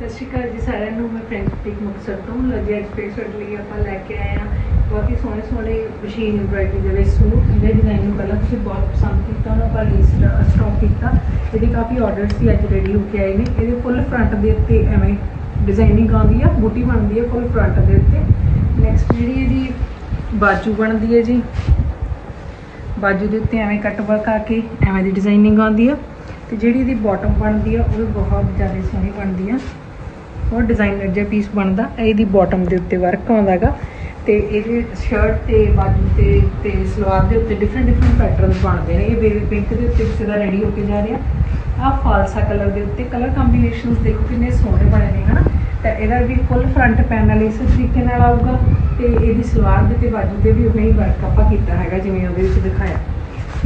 ਸਤਿ ਸ਼੍ਰੀ ਅਕਾਲ ਜੀ ਸਾਰਿਆਂ ਨੂੰ। ਮੈਂ ਫਰੈਂਡ ਪਿਕ ਮੁਕਤਸਰ ਤੋਂ। ਲੱਗੀ ਅੱਜ ਫੇਸ ਲਈ ਆਪਾਂ ਲੈ ਕੇ ਆਏ ਆ ਬਹੁਤ ਹੀ ਸੋਹਣੇ ਸੋਹਣੇ ਮਸ਼ੀਨ ਐਮਬ੍ਰਾਇਡਰੀ ਦੇ ਵਿੱਚ ਸੂਟ। ਜਿਹਦੇ ਡਿਜ਼ਾਈਨ ਨੂੰ ਪਹਿਲਾਂ ਤੁਸੀਂ ਬਹੁਤ ਪਸੰਦ ਕੀਤਾ, ਉਹਨਾਂ ਆਪਾਂ ਲੀਸਟ ਸਟਾਕ ਕੀਤਾ। ਇਹਦੇ ਕਾਫੀ ਆਰਡਰਸ ਵੀ ਅੱਜ ਰੈਡੀ ਹੋ ਕੇ ਆਏ ਨੇ। ਇਹਦੇ ਫੁੱਲ ਫਰੰਟ ਦੇ ਉੱਤੇ ਐਵੇਂ ਡਿਜ਼ਾਈਨਿੰਗ ਆਉਂਦੀ ਆ, ਬੂਟੀ ਬਣਦੀ ਹੈ ਫੁੱਲ ਫਰੰਟ ਦੇ ਉੱਤੇ। ਨੈਕਸਟ ਜਿਹੜੀ ਇਹਦੀ ਬਾਜੂ ਬਣਦੀ ਹੈ ਜੀ, ਬਾਜੂ ਦੇ ਉੱਤੇ ਐਵੇਂ ਕੱਟ ਵਰਕ ਆ ਕੇ ਐਵੇਂ ਦੀ ਡਿਜ਼ਾਈਨਿੰਗ ਆਉਂਦੀ ਆ। ਤੇ ਜਿਹੜੀ ਇਹਦੀ ਬਾਟਮ ਬਣਦੀ ਆ, ਉਹ ਵੀ ਬਹੁਤ ਜ਼ਿਆਦਾ ਸੋਹਣੀ ਬਣਦੀ ਆ। ਉਹ ਡਿਜ਼ਾਈਨਰ ਜਿਹਾ ਪੀਸ ਬਣਦਾ, ਇਹਦੀ ਬਾਟਮ ਦੇ ਉੱਤੇ ਵਰਕ ਆਉਂਦਾਗਾ। ਤੇ ਇਹਦੇ ਸ਼ਰਟ ਤੇ ਬਾਜੂ ਤੇ ਤੇ ਸਲਵਾਰ ਦੇ ਉੱਤੇ ਡਿਫਰੈਂਟ ਡਿਫਰੈਂਟ ਪੈਟਰਨਸ ਬਣਦੇ ਨੇ। ਇਹ ਬੇਬੀ ਪਿੰਕ ਦੇ ਉੱਤੇ ਕਿਸੇ ਦਾ ਰੈਡੀ ਹੋ ਕੇ ਜਾ ਰਿਹਾ। ਆਹ ਫਾਲਸਾ ਕਲਰ ਦੇ ਉੱਤੇ ਕਲਰ ਕੰਬੀਨੇਸ਼ਨਸ ਦੇਖੋ ਕਿੰਨੇ ਸੋਹਣੇ ਬਣੇ ਨੇ, ਹਨਾ? ਤਾਂ ਇਹਦਾ ਵੀ ਫੁੱਲ ਫਰੰਟ ਪੈਨਲ ਇਸ ਤਰੀਕੇ ਨਾਲ ਆਊਗਾ। ਤੇ ਇਹਦੀ ਸਲਵਾਰ ਦੇ ਤੇ ਬਾਜੂ 'ਤੇ ਵੀ ਉਵੇਂ ਹੀ ਵਰਕ ਆਪਾਂ ਕੀਤਾ ਹੈਗਾ, ਜਿਵੇਂ ਉਹਦੇ ਵਿੱਚ ਦਿਖਾਇਆ।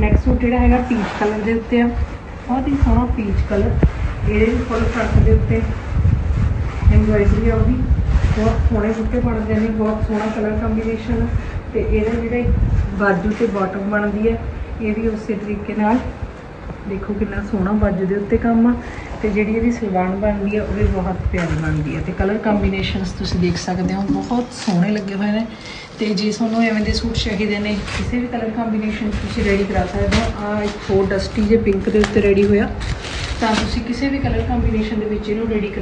ਨੈਕਸਟ ਸੂਟ ਜਿਹੜਾ ਹੈਗਾ ਪੀਚ ਕਲਰ ਦੇ ਉੱਤੇ ਆ। ਬਹੁਤ ਹੀ ਸੋਹਣਾ ਪੀਚ ਕਲਰ ਇਹਦੇ ਵੀ ਫੁੱਲ ਫਰੰਟ ਦੇ ਉੱਤੇ। ਐਮਬ੍ਰਾਇਡਰੀ ਆ ਉਹਦੀ ਬਹੁਤ ਸੋਹਣੇ ਬੁੱਟੇ ਬਣਦੇ ਨੇ, ਬਹੁਤ ਸੋਹਣਾ ਕਲਰ ਕੰਬੀਨੇਸ਼ਨ ਤੇ ਇਹਦੇ ਜਿਹੜੇ ਬਾਜੂ ਤੇ ਬਾਟਮ ਬਣਦੀ ਹੈ ਇਹ ਵੀ ਉਸੇ ਤਰੀਕੇ ਨਾਲ। ਦੇਖੋ ਕਿੰਨਾ ਸੋਹਣਾ ਬਾਜੂ ਦੇ ਉੱਤੇ ਕੰਮ ਆ। ਤੇ ਜਿਹੜੀ ਇਹਦੀ ਸਲਵਾਰ ਬਣਦੀ ਆ, ਉਹ ਵੀ ਬਹੁਤ ਪਿਆਰੀ ਬਣਦੀ ਆ। ਤੇ ਕਲਰ ਕੰਬੀਨੇਸ਼ਨਸ ਤੁਸੀਂ ਦੇਖ ਸਕਦੇ ਹੋ, ਬਹੁਤ ਸੋਹਣੇ ਲੱਗੇ ਹੋਏ ਨੇ। ਤੇ ਜੇ ਤੁਹਾਨੂੰ ਐਵੇਂ ਦੇ ਸੂਟ ਚਾਹੀਦੇ ਨੇ, ਕਿਸੇ ਵੀ ਕਲਰ ਕੰਬੀਨੇਸ਼ਨ ਤੁਸੀਂ ਰੈਡੀ ਕਰਾ ਸਕਦੇ ਹੋ। ਆ ਇੱਕ ਹੋਰ ਡਸਟੀ ਜੇ ਪਿੰਕ ਦੇ ਉੱਤੇ ਰੈਡੀ ਹੋਇਆ। ਤਾਂ ਤੁਸੀਂ ਕਿਸੇ ਵੀ ਕਲਰ ਕੰਬੀਨੇਸ਼ਨ ਦੇ ਵਿੱਚ ਇਹਨੂੰ ਰੈਡੀ